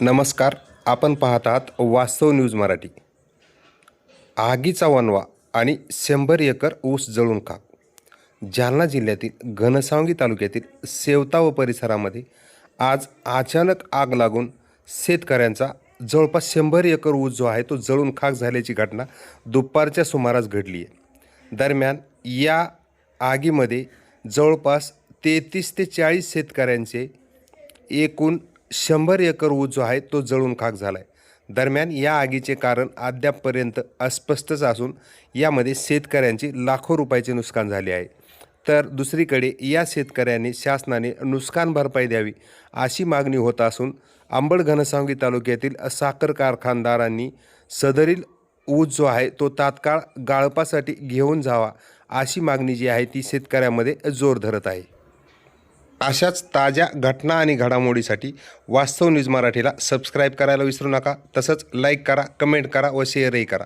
नमस्कार आपण पाहत आहात वास्तव न्यूज मराठी. आगीचा वनवा आणि शंभर एकर ऊस जळून खाक. जालना जिल्ह्यातील घनसावंगी तालुक्यातील सेवता व परिसरामध्ये आज अचानक आग लागून शेतकऱ्यांचा जवळपास शंभर एकर ऊस जो आहे तो जळून खाक झाल्याची घटना दुपारच्या सुमारास घडली आहे. दरम्यान या आगीमध्ये जवळपास तेहतीस ते चाळीस शेतकऱ्यांचे एकूण शंभर एकर ऊस जो आहे तो जळून खाक झाला आहे दरम्यान या आगीचे कारण अद्यापपर्यंत अस्पष्टच असून यामध्ये शेतकऱ्यांची लाखो रुपयाचे नुकसान झाले आहे. तर दुसरीकडे या शेतकऱ्यांनी शासनाने नुकसान भरपाई द्यावी अशी मागणी होत असून आंबड घनसावंगी तालुक्यातील साखर कारखानदारांनी सदरील ऊस जो आहे तो तात्काळ गाळपासाठी घेऊन जावा अशी मागणी जी आहे ती शेतकऱ्यामध्ये जोर धरत आहे. अशाच ताज्या घटना आणि घडामोडीसाठी वास्तव न्यूज मराठीला सबस्क्राईब करायला विसरू नका. तसंच लाईक करा कमेंट करा व शेअरही करा.